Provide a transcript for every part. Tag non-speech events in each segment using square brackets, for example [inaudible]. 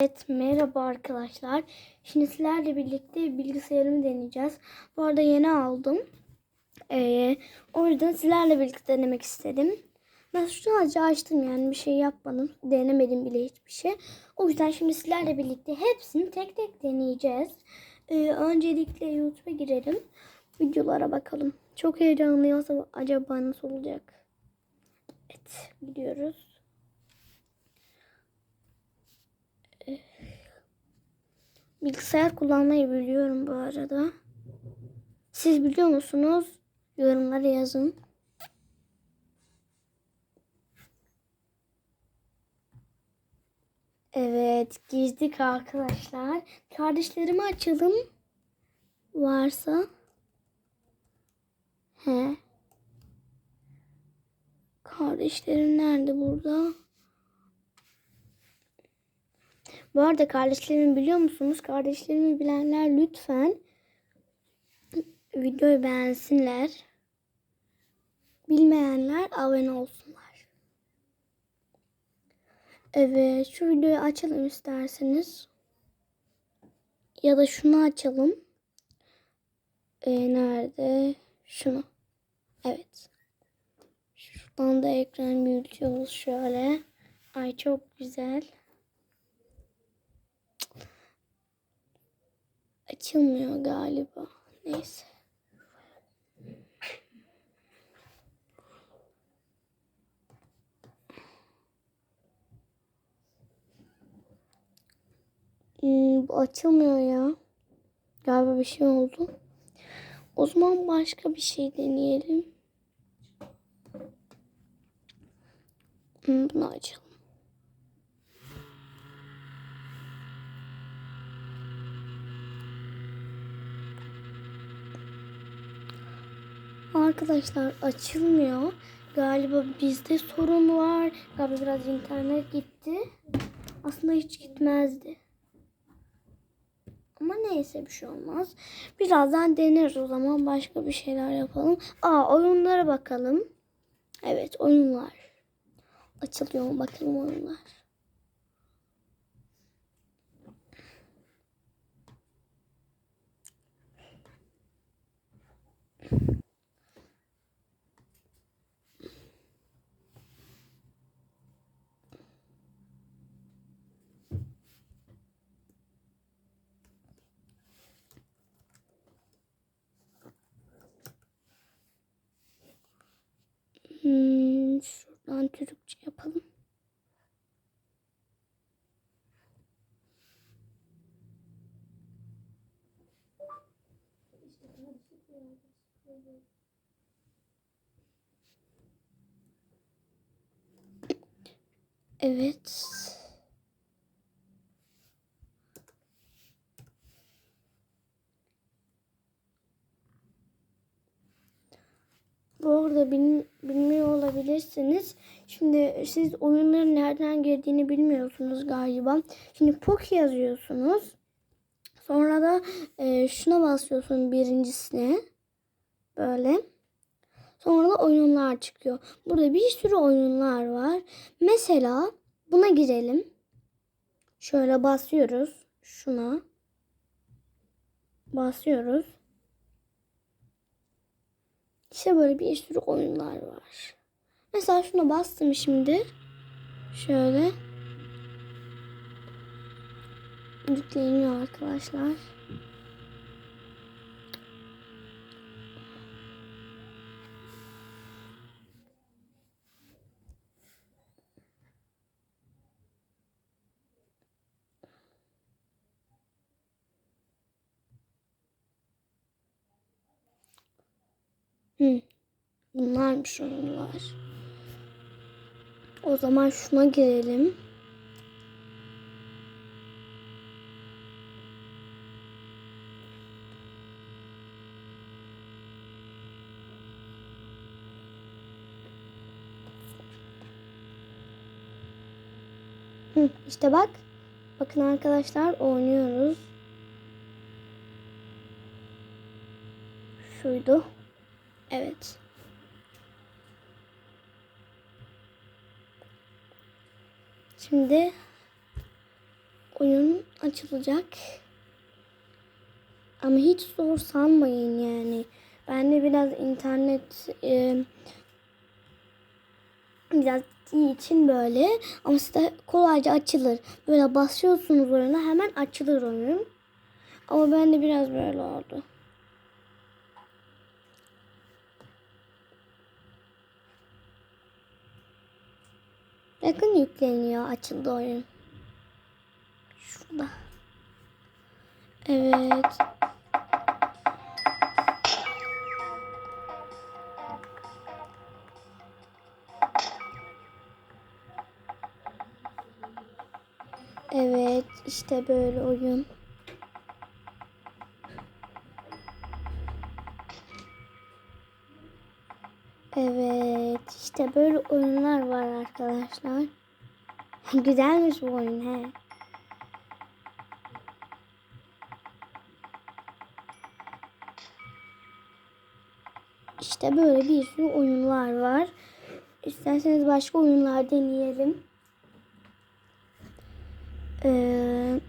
Evet merhaba arkadaşlar. Şimdi sizlerle birlikte bilgisayarımı deneyeceğiz. Bu arada yeni aldım. Ee, o yüzden sizlerle birlikte denemek istedim. Ben sadece açtım yani bir şey yapmadım. Denemedim bile hiçbir şey. O yüzden şimdi sizlerle birlikte hepsini tek tek deneyeceğiz. Ee, öncelikle YouTube'a girelim. Videolara bakalım. Çok heyecanlıyım. Acaba nasıl olacak? Evet gidiyoruz. Bilgisayar kullanmayı biliyorum bu arada. Siz biliyor musunuz? Yorumlara yazın. Evet, gizlik arkadaşlar. Kardeşlerimi açalım. Varsa. He. Kardeşlerim nerede burada? Bu arada kardeşlerimi biliyor musunuz? Kardeşlerimi bilenler lütfen videoyu beğensinler. Bilmeyenler abone olsunlar. Evet şu videoyu açalım isterseniz. Ya da şunu açalım. Ee, nerede? Şunu. Evet. Şuradan da ekran büyütüyoruz şöyle. Ay çok güzel. Açılmıyor galiba. Neyse. Hmm, bu açılmıyor ya. Galiba bir şey oldu. O zaman başka bir şey deneyelim. Hmm, bunu açalım. Arkadaşlar açılmıyor. Galiba bizde sorun var. Galiba biraz internet gitti. Aslında hiç gitmezdi. Ama neyse bir şey olmaz. Birazdan deneriz o zaman. Başka bir şeyler yapalım. Aa oyunlara bakalım. Evet oyunlar. Açılıyor mu bakalım oyunlar. Şuradan Türkçe yapalım. Evet. Bu arada bil, bilmiyor olabilirsiniz. Şimdi siz oyunların nereden girdiğini bilmiyorsunuz galiba. Şimdi POK yazıyorsunuz. Sonra da e, şuna basıyorsun birincisine. Böyle. Sonra da oyunlar çıkıyor. Burada bir sürü oyunlar var. Mesela buna girelim. Şöyle basıyoruz. Şuna. Basıyoruz. İşte böyle bir sürü oyunlar var. Mesela şuna bastım şimdi. Şöyle. Yükleniyor arkadaşlar. Hı. Bunlarmış oyunlar. O zaman şuna girelim. Hı, işte bak. Bakın arkadaşlar oynuyoruz. Şuydu. Evet. Şimdi oyun açılacak. Ama hiç zor sanmayın yani. Ben de biraz internet e, biraz iyi için böyle ama size kolayca açılır. Böyle basıyorsunuz oyuna hemen açılır oyun. Ama ben de biraz böyle oldu. Yakın yükleniyor açıldı oyun. Şurada. Evet. Evet, işte böyle oyun. Evet, işte böyle oyunlar var arkadaşlar. [laughs] Güzelmiş bu oyun he. İşte böyle bir sürü oyunlar var. İsterseniz başka oyunlar deneyelim. Ee,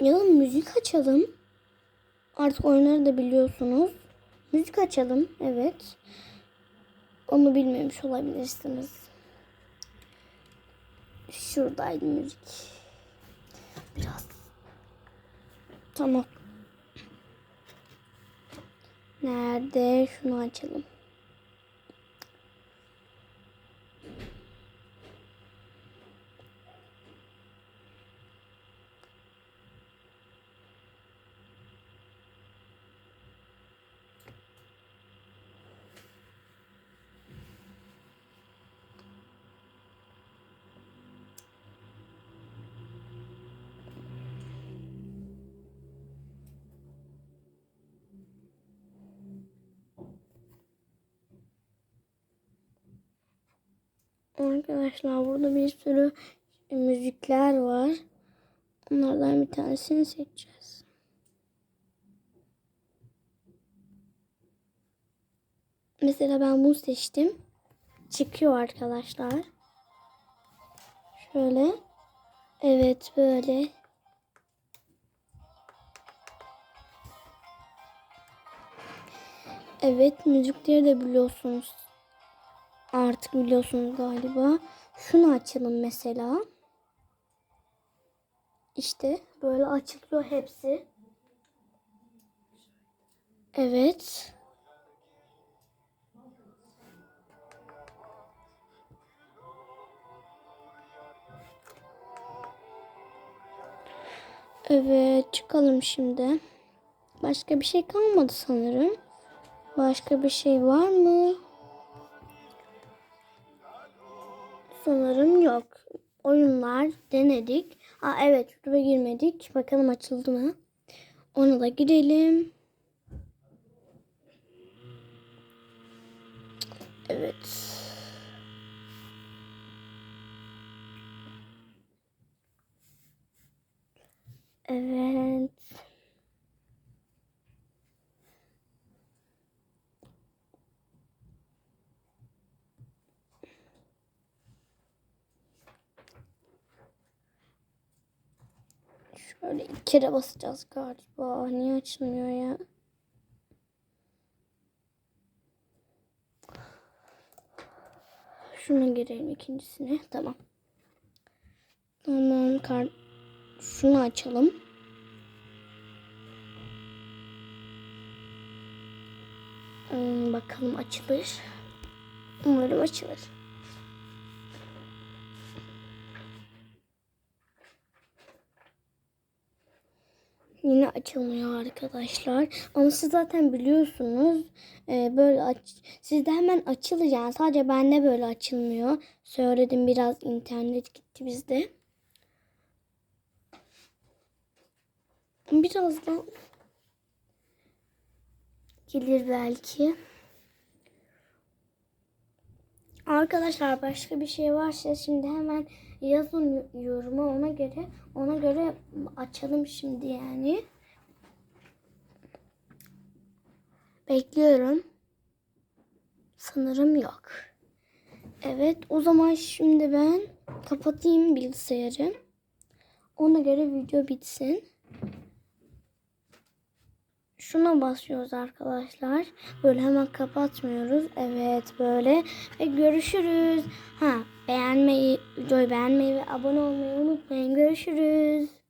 ya müzik açalım. Artık oyunları da biliyorsunuz. Müzik açalım. Evet. Onu bilmemiş olabilirsiniz. Şuradaydı müzik. Biraz. Tamam. Nerede? Şunu açalım. Arkadaşlar burada bir sürü müzikler var. Onlardan bir tanesini seçeceğiz. Mesela ben bunu seçtim. Çıkıyor arkadaşlar. Şöyle. Evet böyle. Evet müzikleri de biliyorsunuz. Artık biliyorsunuz galiba. Şunu açalım mesela. İşte böyle açılıyor hepsi. Evet. Evet çıkalım şimdi. Başka bir şey kalmadı sanırım. Başka bir şey var mı? Sanırım yok. Oyunlar denedik. Aa evet YouTube'a girmedik. Bakalım açıldı mı? Ona da girelim. Evet. Şöyle iki kere basacağız galiba. Niye açılmıyor ya? Şuna girelim ikincisine. Tamam. Tamam. Kar Şunu açalım. Hmm, bakalım açılır. Umarım açılır. Yine açılmıyor arkadaşlar. Ama siz zaten biliyorsunuz. Ee, böyle aç sizde hemen açılır yani. Sadece bende böyle açılmıyor. Söyledim biraz internet gitti bizde. Birazdan gelir belki. Arkadaşlar başka bir şey varsa şimdi hemen yazın yoruma ona göre ona göre açalım şimdi yani. Bekliyorum. Sanırım yok. Evet o zaman şimdi ben kapatayım bilgisayarı. Ona göre video bitsin. Şuna basıyoruz arkadaşlar. Böyle hemen kapatmıyoruz. Evet böyle. Ve görüşürüz. Ha beğenmeyi, videoyu beğenmeyi ve abone olmayı unutmayın. Görüşürüz.